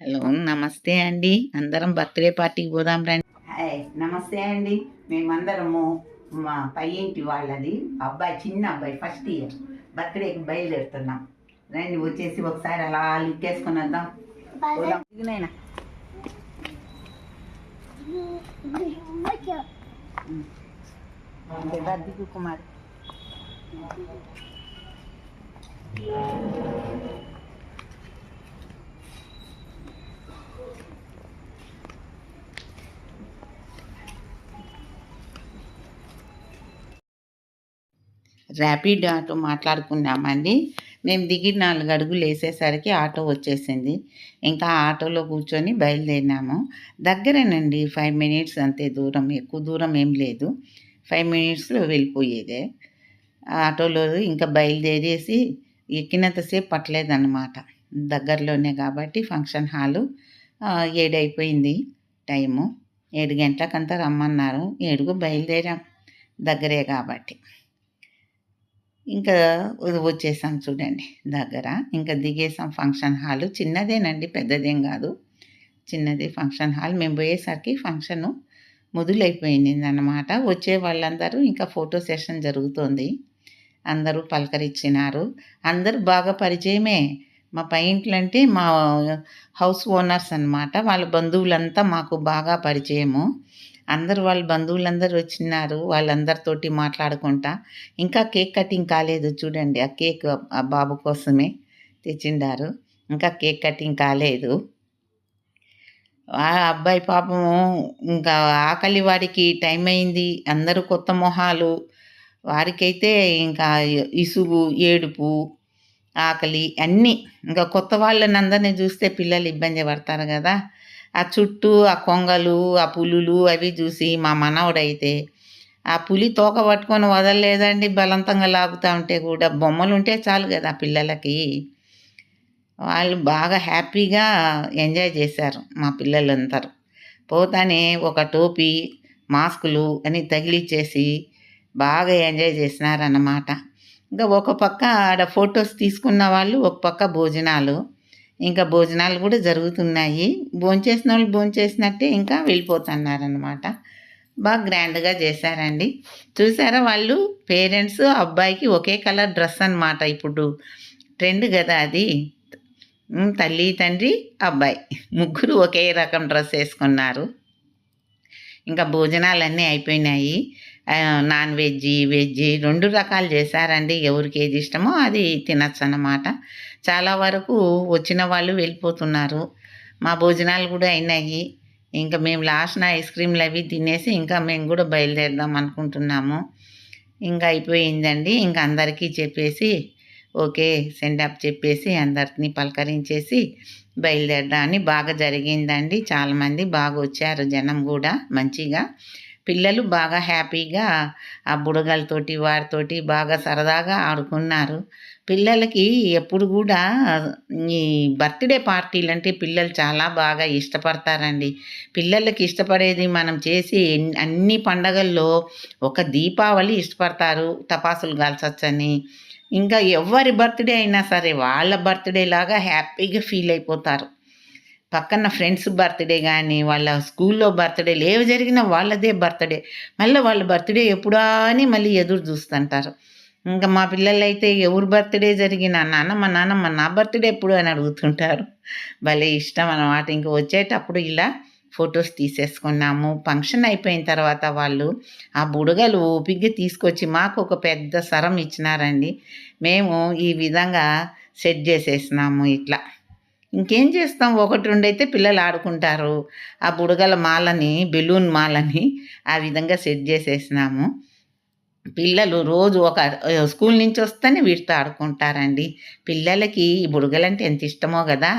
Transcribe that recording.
Hello నమస్తే అండి. అందరం బర్త్డే పార్టీకి పోదాం రండి. హాయ్ నమస్తే అండి. మేమందరము మా పై ఇంటి వాళ్ళది. అబ్బాయి చిన్న అబ్బాయి ఫస్ట్ ఇయర్ బర్త్డేకి బయలుదేరుతున్నాం. రండి వచ్చేసి ఒకసారి అలా లిక్కేసుకొని వద్దాం. పోదాం. కుమార్. ర్యాపిడ్ ఆటో మాట్లాడుకున్నామండి. మేము దిగి నాలుగు అడుగులు వేసేసరికి ఆటో వచ్చేసింది. ఇంకా ఆటోలో కూర్చొని బయలుదేరినాము. దగ్గరేనండి ఫైవ్ మినిట్స్ అంతే దూరం ఎక్కువ దూరం ఏం లేదు. ఫైవ్ మినిట్స్లో వెళ్ళిపోయేదే. ఆటోలో ఇంకా బయలుదేరేసి ఎక్కినంతసేపు పట్టలేదన్నమాట. దగ్గరలోనే కాబట్టి ఫంక్షన్ హాలు ఏడైపోయింది టైము. ఏడు గంటలకంతా రమ్మన్నారు. ఏడుగు బయలుదేరాం. దగ్గరే కాబట్టి. ఇంకా వచ్చేసాం చూడండి దగ్గర. ఇంకా దిగేసాం ఫంక్షన్ హాల్. చిన్నదేనండి పెద్దదేం కాదు. చిన్నది ఫంక్షన్ హాల్. మేము పోయేసరికి ఫంక్షన్ మొదలైపోయింది అన్నమాట వచ్చే వాళ్ళందరూ ఇంకా ఫోటో సెషన్ జరుగుతోంది. అందరూ పలకరించినారు అందరూ బాగా పరిచయమే. మా పై ఇంట్లో అంటే మా హౌస్ ఓనర్స్ అన్నమాట. వాళ్ళ బంధువులంతా మాకు బాగా పరిచయము. అందరు వాళ్ళ బంధువులందరూ వచ్చినారు వాళ్ళందరితోటి మాట్లాడుకుంటా. ఇంకా కేక్ కటింగ్ కాలేదు చూడండి ఆ కేక్ ఆ బాబు కోసమే తెచ్చిండారు. ఇంకా కేక్ కటింగ్ కాలేదు. ఆ అబ్బాయి పాపము ఇంకా ఆకలి వాడికి టైం అయింది అందరూ కొత్త మొహాలు. వారికైతే ఇంకా ఇసుగు ఏడుపు ఆకలి అన్నీ. ఇంకా కొత్త వాళ్ళని అందరినీ చూస్తే పిల్లలు ఇబ్బంది పడతారు కదా. ఆ చుట్టూ ఆ కొంగలు ఆ పులులు అవి చూసి మా మనవడైతే ఆ పులి తోక పట్టుకొని వదలలేదండి బలవంతంగా లాగుతూ ఉంటే కూడా బొమ్మలు ఉంటే చాలు కదా పిల్లలకి. వాళ్ళు బాగా హ్యాపీగా ఎంజాయ్ చేశారు మా పిల్లలందరూ. పోతానే ఒక టోపీ మాస్కులు అని తగిలిచ్చేసి బాగా ఎంజాయ్ చేసినారన్నమాట. ఇంకా ఒక పక్క ఆడ ఫొటోస్ తీసుకున్న వాళ్ళు ఒక పక్క భోజనాలు. ఇంకా భోజనాలు కూడా జరుగుతున్నాయి. భోంచేసిన వాళ్ళు భోంచేసినట్టే ఇంకా వెళ్ళిపోతున్నారనమాట బాగా గ్రాండ్గా చేశారండి. చూసారా వాళ్ళు? పేరెంట్స్ అబ్బాయికి ఒకే కలర్ డ్రెస్ అనమాట ఇప్పుడు. ట్రెండ్ కదా అది. తల్లి తండ్రి అబ్బాయి. ముగ్గురు ఒకే రకం డ్రెస్ వేసుకున్నారు. ఇంకా భోజనాలన్నీ అయిపోయినాయి. నాన్ వెజ్ వెజ్ రెండు రకాలు చేశారండి. ఎవరికి ఏది ఇష్టమో అది తినచ్చు అన్నమాట. చాలా వరకు వచ్చిన వాళ్ళు వెళ్ళిపోతున్నారు. మా భోజనాలు కూడా అయినాయి. ఇంకా మేము లాస్ట్న ఐస్ క్రీమ్లు అవి తినేసి ఇంకా మేము కూడా బయలుదేరదాం అనుకుంటున్నాము. ఇంకా అయిపోయిందండి. ఇంకా అందరికీ చెప్పేసి ఓకే సెండ్ అప్ చెప్పేసి అందరిని పలకరించేసి బయలుదేరదామని బాగా జరిగిందండి. చాలామంది బాగా వచ్చారు జనం కూడా మంచిగా. పిల్లలు బాగా హ్యాపీగా ఆ బుడగలతోటి వారితోటి బాగా సరదాగా ఆడుకున్నారు. పిల్లలకి ఎప్పుడు కూడా ఈ బర్త్డే పార్టీలు అంటే పిల్లలు చాలా బాగా ఇష్టపడతారండి. పిల్లలకి ఇష్టపడేది మనం చేసి ఎన్- అన్ని పండగల్లో ఒక దీపావళి ఇష్టపడతారు. తపాసులు కాల్చొచ్చని. ఇంకా ఎవరి బర్త్డే అయినా సరే వాళ్ళ బర్త్డే లాగా హ్యాపీగా ఫీల్ అయిపోతారు. పక్కన ఫ్రెండ్స్ బర్త్డే కానీ వాళ్ళ స్కూల్లో బర్త్డేలు ఏవి జరిగినా వాళ్ళదే బర్త్డే. మళ్ళీ వాళ్ళ బర్త్డే ఎప్పుడా అని మళ్ళీ ఎదురు చూస్తుంటారు. ఇంకా మా పిల్లలు అయితే బర్త్డే జరిగినా నాన్నమ్మ నాన్నమ్మ నా బర్త్డే ఎప్పుడు అని అడుగుతుంటారు. భలే ఇష్టం అన్నమాట. ఇంక వచ్చేటప్పుడు ఇలా ఫొటోస్ తీసేసుకున్నాము. ఫంక్షన్ అయిపోయిన తర్వాత వాళ్ళు ఆ బుడగలు ఓపిగ్గా తీసుకొచ్చి మాకు ఒక పెద్ద సరం ఇచ్చినారండి. మేము ఈ విధంగా సెట్ చేసేసినాము ఇట్లా. ఇంకేం చేస్తాం? ఒకటి రెండు అయితే పిల్లలు ఆడుకుంటారు. ఆ బుడగల మాలని బెలూన్ మాలని ఆ విధంగా సెట్ చేసేసినాము. పిల్లలు రోజు ఒక స్కూల్ నుంచి వస్తేనే వీటితో ఆడుకుంటారండి. పిల్లలకి ఈ బుడగలంటే ఎంత ఇష్టమో కదా